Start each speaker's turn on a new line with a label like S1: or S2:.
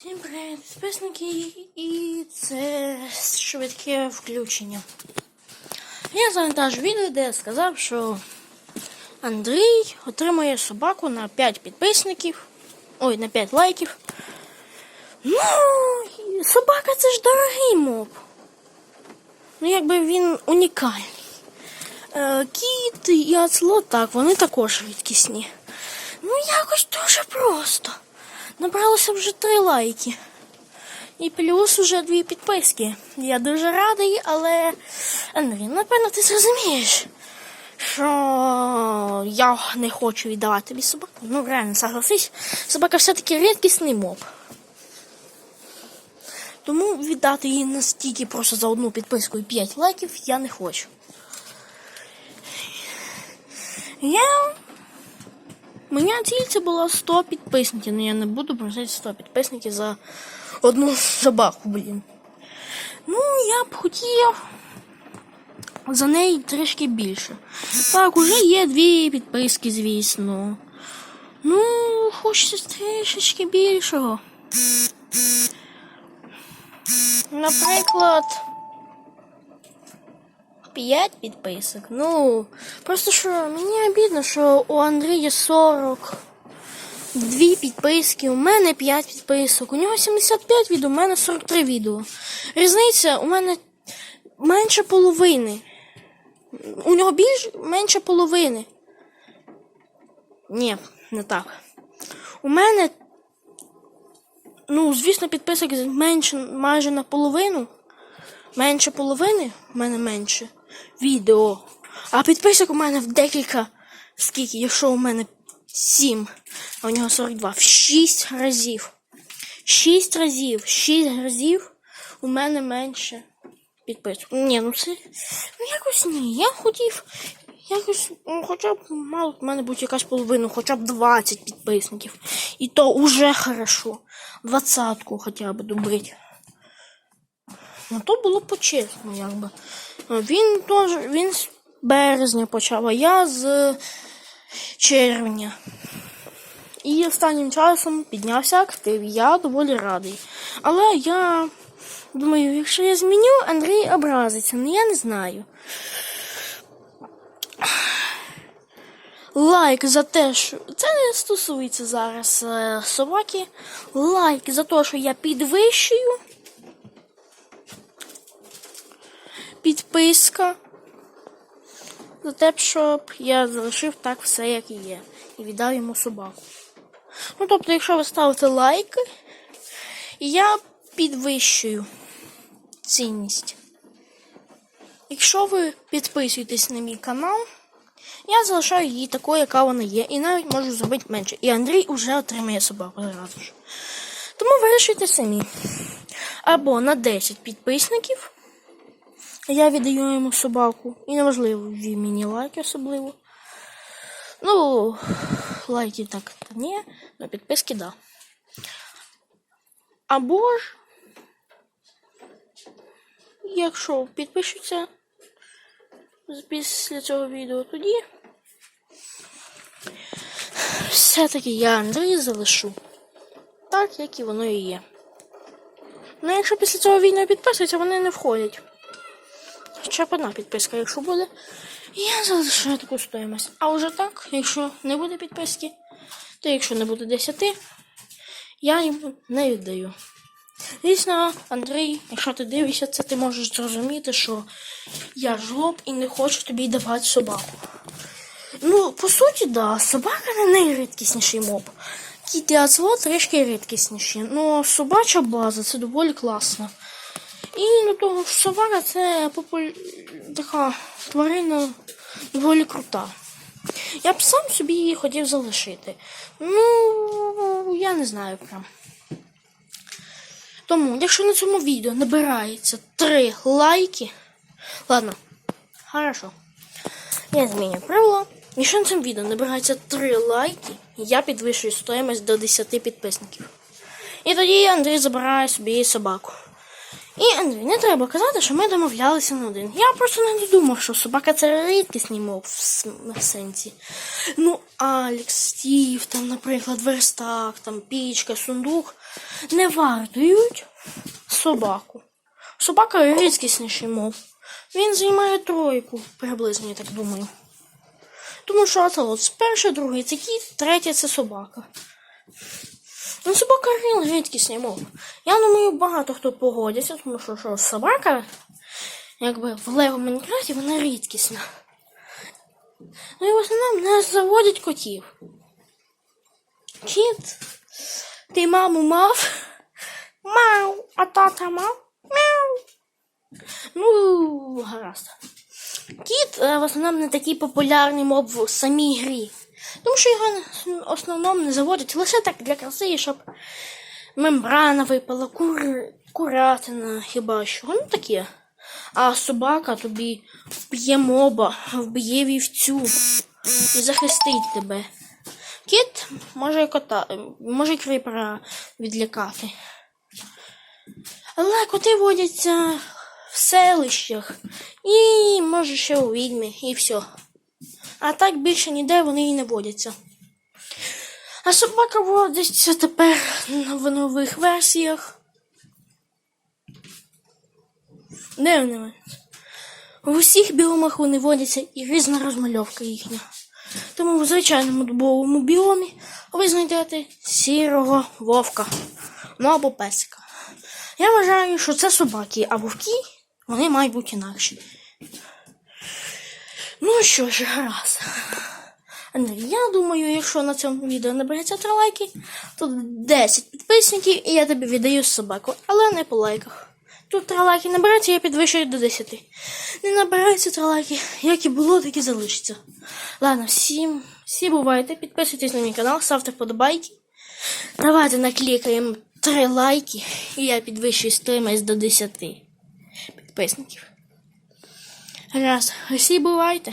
S1: Всім привіт, підписники, і це швидке включення. Я завантажу відео, де я сказав, що Андрій отримує собаку на 5 підписників. Ой, на 5 лайків. Ну, собака це ж дорогий моб. Ну, якби він унікальний. Е, кіт і оцлот, так, вони також рідкісні. Ну, якось дуже просто. Набралося вже три лайки. І плюс вже дві підписки. Я дуже радий, але Андрій, напевно, ти зрозумієш, що я не хочу віддавати тобі собаку. Ну, реально, согласись, собака все-таки рідкісний моб. Тому віддати її настільки просто за одну підписку і 5 лайків я не хочу. Я Моя ціль було 100 підписників, але я не буду просити 100 підписників за одну собаку, блін. Ну, я б хотів за неї трішки більше. Так, уже є дві підписки, звісно. Ну, хочеться трішечки більшого. Наприклад. 5 підписок. Ну, просто що мені обідно, що у Андрія 40. Дві підписки, у мене 5 підписок. У нього 75 відео, у мене 43 відео. Різниця у мене менше половини. У нього більш менше половини. Ні, не так. У мене, ну, звісно, підписок менше майже наполовину. Менше половини, у мене менше відео. А підписок у мене в декілька. Скільки? Якщо у мене 7, а у нього 42. В 6 разів. 6 разів. 6 разів у мене менше підписок. Ні, ну це. Ну якось ні. Я хотів. Якось, ну, хоча б мало в мене бути якась половина, хоча б 20 підписників. І то уже хорошо. Двадцятку хоча б добрить. Ну то було почесно, якби. Він теж він з березня почав, а я з червня. І останнім часом піднявся актив. Я доволі радий. Але я думаю, якщо я зміню, Андрій образиться. Ну я не знаю. Лайк за те, що це не стосується зараз е, собаки. Лайк за те, що я підвищую. Підписка за те, щоб я залишив так все, як і є. І віддав йому собаку. Ну, тобто, якщо ви ставите лайки, я підвищую цінність. Якщо ви підписуєтесь на мій канал, я залишаю її такою, яка вона є, і навіть можу зробити менше. І Андрій вже отримає собаку зразу ж. Тому вирішуйте самі. Або на 10 підписників. Я віддаю йому собаку. І неважливо, він мені лайки особливо. Ну, лайки так то ні, на підписки да. Або ж, якщо підпишуться після цього відео, тоді все-таки я Андрій залишу. Так, як і воно і є. Ну, якщо після цього відео підписуються, вони не входять. Хоча б одна підписка, якщо буде, я залишаю таку стоїмость. А вже так, якщо не буде підписки, то якщо не буде 10, я їм не віддаю. Звісно, Андрій, якщо ти дивишся це, ти можеш зрозуміти, що я жлоб і не хочу тобі давати собаку. Ну, по суті, да, собака не найрідкісніший моб. Кіт і ацлот трішки рідкісніші. Ну, собача база це доволі класно. І до того ж собака це популь... така тварина доволі крута. Я б сам собі її хотів залишити. Ну, я не знаю прям. Тому, якщо на цьому відео набирається 3 лайки. Ладно, хорошо. Я зміню правила. Якщо на цьому відео набирається 3 лайки, я підвищую стоїмость до 10 підписників. І тоді Андрій забирає собі собаку. І Андрій, не треба казати, що ми домовлялися на один. Я просто не думав, що собака це рідкісний мов в, сенсі. Ну, Алекс, Стів, там, наприклад, верстак, там, пічка, сундук. не вартують собаку. Собака рідкісніший мов. Він займає тройку, приблизно, я так думаю. Тому що це перший, другий це кіт, третє це собака. Ну, собака реально рідкісні мов. Я думаю, багато хто погодиться, тому що, що собака, якби в Лего Майнкрафті, вона рідкісна. Ну і в основному нас заводять котів. Кіт, ти маму мав? Мав, а тата мав? Мяу. Ну, гаразд. Кіт е, в основному не такий популярний моб в самій грі. Тому що його в основному не заводять лише так для краси, щоб мембрана випала, кур... курятина, хіба що. Ну таке. А собака тобі вб'є моба, вб'є вівцю і захистить тебе. Кіт може кота, може кріпера відлякати. Але коти водяться в селищах і може ще у відьми, і все. А так більше ніде вони і не водяться. А собака водиться тепер в нових версіях. Де вони? В усіх біомах вони водяться і різна розмальовка їхня. Тому в звичайному дубовому біомі ви знайдете сірого вовка, ну або песика. Я вважаю, що це собаки, а вовки вони мають бути інакші. Ну що ж, гаразд. Я думаю, якщо на цьому відео набереться 3 лайки, то 10 підписників і я тобі віддаю собаку, але не по лайках. Тут 3 лайки набереться, я підвищую до 10. Не набирається 3 лайки, як і було, так і залишиться. Ладно, всім, всі бувайте, підписуйтесь на мій канал, ставте вподобайки. Давайте наклікаємо 3 лайки, і я підвищую стримасть до 10 підписників. Раз, усі бувайте.